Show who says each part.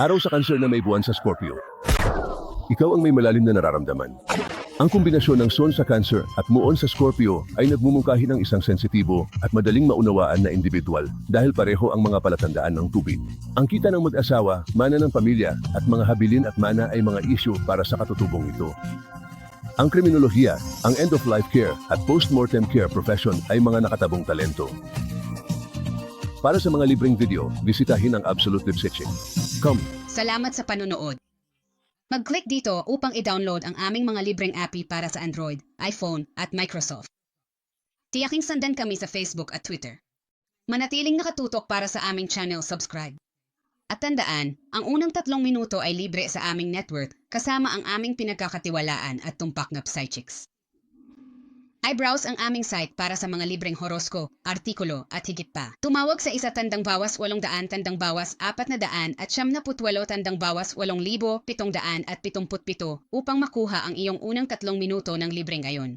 Speaker 1: Araw sa cancer na may buwan sa Scorpio. Ikaw ang may malalim na nararamdaman. Ang kombinasyon ng Sun sa Cancer at Muon sa Scorpio ay nagmumungkahi ng isang sensitibo at madaling maunawaan na individual dahil pareho ang mga palatandaan ng tubig. Ang kita ng mag-asawa, mana ng pamilya at mga habilin at mana ay mga isyu para sa katutubong ito. Ang kriminolohiya, ang end-of-life care at post-mortem care profession ay mga nakatabong talento. Para sa mga libreng video, bisitahin ang Absolute Lip Come!
Speaker 2: Salamat sa panonood. Mag-click dito upang i-download ang aming mga libreng appy para sa Android, iPhone at Microsoft. Tiyaking sandan kami sa Facebook at Twitter. Manatiling nakatutok para sa aming channel subscribe. At tandaan, ang unang tatlong minuto ay libre sa aming network kasama ang aming pinagkakatiwalaan at tumpak na psychics. I-browse ang aming site para sa mga libreng horosko, artikulo at higit pa. Tumawag sa isa tandang bawas walong daan tandang bawas apat na daan at siyam na putwalo tandang bawas walong libo pitong daan at pitumput pito upang makuha ang iyong unang tatlong minuto ng libre ngayon.